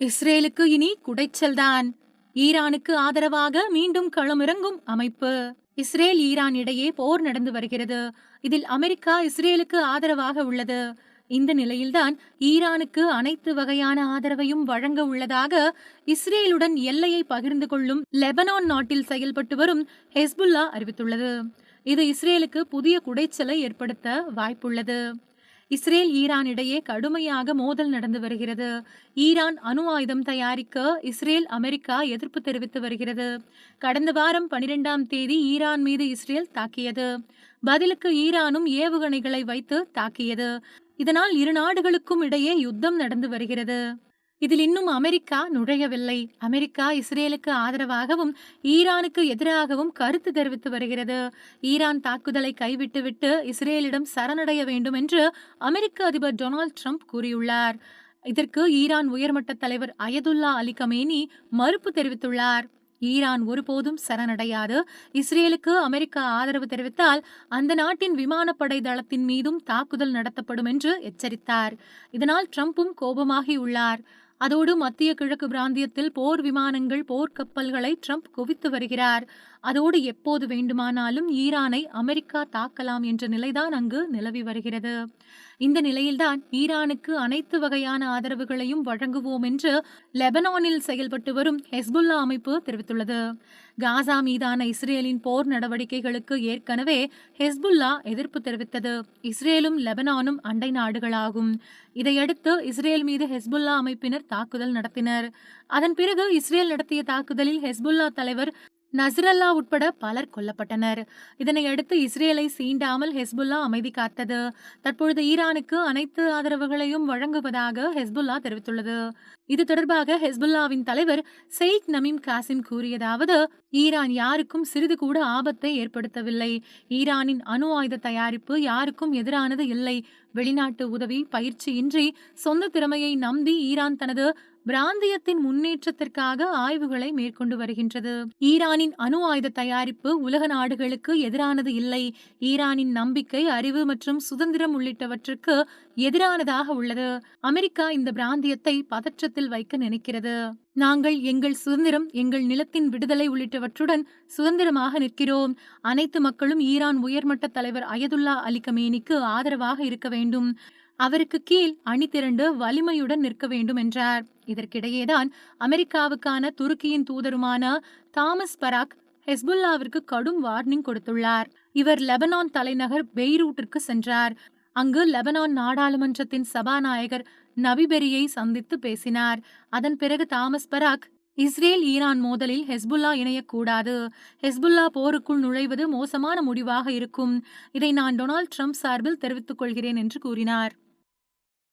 இஸ்ரேலுக்கு இனி குடைச்சல்தான் ஈரானுக்கு ஆதரவாக மீண்டும் களமிறங்கும் அமைப்பு. இஸ்ரேல் ஈரான் இடையே போர் நடந்து வருகிறது. இதில் அமெரிக்கா இஸ்ரேலுக்கு ஆதரவாக உள்ளது. இந்த நிலையில்தான் ஈரானுக்கு அனைத்து வகையான ஆதரவையும் வழங்க உள்ளதாக இஸ்ரேலுடன் எல்லையை பகிர்ந்து கொள்ளும் லெபனான் நாட்டில் செயல்பட்டு வரும் ஹெஸ்புல்லா அறிவித்துள்ளது. இது இஸ்ரேலுக்கு புதிய குடைச்சலை ஏற்படுத்த வாய்ப்புள்ளது. இஸ்ரேல் ஈரான் இடையே கடுமையாக மோதல் நடந்து வருகிறது. ஈரான் அணு ஆயுதம் தயாரிக்க இஸ்ரேல் அமெரிக்கா எதிர்ப்பு தெரிவித்து வருகிறது. கடந்த வாரம் பனிரெண்டாம் தேதி ஈரான் மீது இஸ்ரேல் தாக்கியது. பதிலுக்கு ஈரானும் ஏவுகணைகளை வைத்து தாக்கியது. இதனால் இரு நாடுகளுக்கும் இடையே யுத்தம் நடந்து வருகிறது. இதில் இன்னும் அமெரிக்கா நுழையவில்லை. அமெரிக்கா இஸ்ரேலுக்கு ஆதரவாகவும் ஈரானுக்கு எதிராகவும் கருத்து தெரிவித்து வருகிறது. ஈரான் தாக்குதலை கைவிட்டுவிட்டு இஸ்ரேலிடம் சரணடைய வேண்டும் என்று அமெரிக்க அதிபர் டொனால்ட் ட்ரம்ப் கூறியுள்ளார். இதற்கு ஈரான் உயர்மட்ட தலைவர் அயதுல்லா அலி கமேனி மறுப்பு தெரிவித்துள்ளார். ஈரான் ஒருபோதும் சரணடையாது. இஸ்ரேலுக்கு அமெரிக்கா ஆதரவு தெரிவித்தால் அந்த நாட்டின் விமானப்படை தளத்தின் மீதும் தாக்குதல் நடத்தப்படும் என்று எச்சரித்தார். இதனால் ட்ரம்ப்பும் கோபமாகியுள்ளார். அதோடு மத்திய கிழக்கு பிராந்தியத்தில் போர் விமானங்கள் போர்க்கப்பல்களை ட்ரம்ப் குவித்து வருகிறார். அதோடு எப்போது வேண்டுமானாலும் ஈரானை அமெரிக்கா தாக்கலாம் என்ற நிலைதான் அங்கு நிலவி வருகிறது. இந்த நிலையில்தான் ஈரானுக்கு அனைத்து வகையான ஆதரவுகளையும் வழங்குவோம் என்று லெபனானில் செயல்பட்டு வரும் ஹெஸ்புல்லா அமைப்பு தெரிவித்துள்ளது. காசா மீதான இஸ்ரேலின் போர் நடவடிக்கைகளுக்கு ஏற்கனவே ஹெஸ்புல்லா எதிர்ப்பு தெரிவித்தது. இஸ்ரேலும் லெபனானும் அண்டை நாடுகளாகும். இதையடுத்து இஸ்ரேல் மீது ஹெஸ்புல்லா அமைப்பினர் தாக்குதல் நடத்தினர். அதன் பிறகு இஸ்ரேல் நடத்திய தாக்குதலில் ஹெஸ்புல்லா தலைவர் நஸ்ரல்லா உட்பட பலர் கொல்லப்பட்டனர். இதனையடுத்து இஸ்ரேலை சீண்டாமல் ஹெஸ்புல்லா அமைதி காத்தது. தற்பொழுது ஈரானுக்கு அனைத்து ஆதரவுகளையும் வழங்குவதாக ஹெஸ்புல்லா தெரிவித்துள்ளது. இது தொடர்பாக ஹெஸ்புல்லாவின் தலைவர் செயிக் நமீம் காசிம் கூறியதாவது ஈரான் யாருக்கும் சிறிது கூட ஆபத்தை ஏற்படுத்தவில்லை. ஈரானின் அணு ஆயுத தயாரிப்பு யாருக்கும் எதிரானது இல்லை. வெளிநாட்டு உதவி பயிற்சியின்றி சொந்த திறமையை நம்பி ஈரான் தனது பிராந்தியத்தின் முன்னேற்றத்திற்காக ஆய்வுகளை மேற்கொண்டு வருகின்றது. ஈரானின் அணு ஆயுத தயாரிப்பு உலக நாடுகளுக்கு எதிரானது இல்லை. ஈரானின் நம்பிக்கை அறிவு மற்றும் சுதந்திரம் உள்ளிட்டவற்றுக்கு எதிரானதாக உள்ளது. அமெரிக்கா இந்த பிராந்தியத்தை பதற்றத்தில் வைக்க நினைக்கிறது. நாங்கள் எங்கள் சுதந்திரம் எங்கள் நிலத்தின் விடுதலை உள்ளிட்டவற்றுடன் சுதந்திரமாக நிற்கிறோம். அனைத்து மக்களும் ஈரான் உயர்மட்ட தலைவர் அயதுல்லா அலி கமேனிக்கு ஆதரவாக இருக்க வேண்டும். அவருக்கு கீழ் அணி திரண்டு வலிமையுடன் நிற்க வேண்டும் என்றார். இதற்கிடையேதான் அமெரிக்காவுக்கான துருக்கியின் தூதருமான தாமஸ் பராக் ஹெஸ்புல்லாவிற்கு கடும் வார்னிங் கொடுத்துள்ளார். இவர் லெபனான் தலைநகர் பெய்ரூட்டிற்கு சென்றார். அங்கு லெபனான் நாடாளுமன்றத்தின் சபாநாயகர் நபிபெரியை சந்தித்து பேசினார். அதன் பிறகு தாமஸ் பராக் இஸ்ரேல் ஈரான் மோதலில் ஹெஸ்புல்லா இணையக்கூடாது. ஹெஸ்புல்லா போருக்குள் நுழைவது மோசமான முடிவாக இருக்கும். இதை நான் டொனால்ட் ட்ரம்ப் சார்பில் தெரிவித்துக் கொள்கிறேன் என்று கூறினார்.